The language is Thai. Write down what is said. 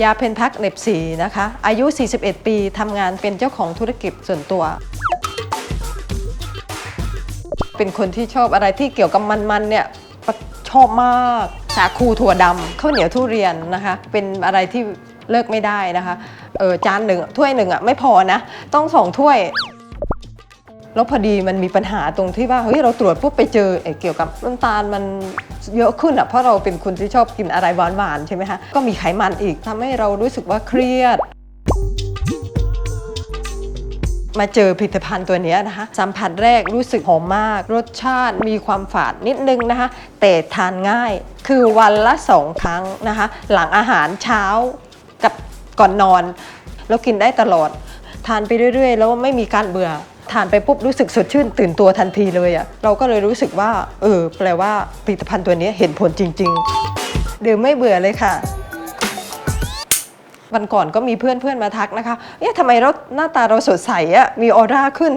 ยาเพนทักเน็บสีนะคะ อายุ 41 ปีทำงานเป็นเจ้าของธุรกิจส่วนตัว เป็นคนที่ชอบอะไรที่เกี่ยวกับมันๆเนี่ยชอบมากสาคูถั่วดำข้าวเหนียวทุเรียนนะคะ เป็นอะไรที่เลิกไม่ได้นะคะเออจานหนึ่งถ้วยหนึ่งอะไม่พอนะ ต้องสองถ้วย แล้วพอดีมันมีปัญหาตรงที่ว่าเฮ้ยเราตรวจปุ๊บไปเจอเออเกี่ยวกับน้ำตาลมันเยอะขึ้นอะเพราะเราเป็นคนที่ชอบกินอะไรหวานๆใช่ไหมคะก็มีไขมันอีกทำให้เรารู้สึกว่าเครียด มาเจอผลิตภัณฑ์ตัวนี้นะคะ สัมผัสแรกรู้สึกหอมมาก รสชาติมีความฝาดนิดนึงนะคะ แต่ทานง่ายคือวันละสองครั้งนะคะ หลังอาหารเช้ากับก่อนนอน แล้วกินได้ตลอด ทานไปเรื่อยๆ แล้วไม่มีการเบื่อ ทานไปปุ๊บรู้สึกสดชื่นตื่นตัวทันทีเลยอะ่ะเราก็เลยรู้สึกว่า เออ แปลว่าผลิตภัณฑ์ตัวนี้เห็นผลจริงๆดื่มไม่เบื่อเลยค่ะ วันก่อนก็มีเพื่อนเพื่อนมาทักนะคะเอ๊ะทำไมเราหน้าตาเราสดใสอะมีออร่าขึ้น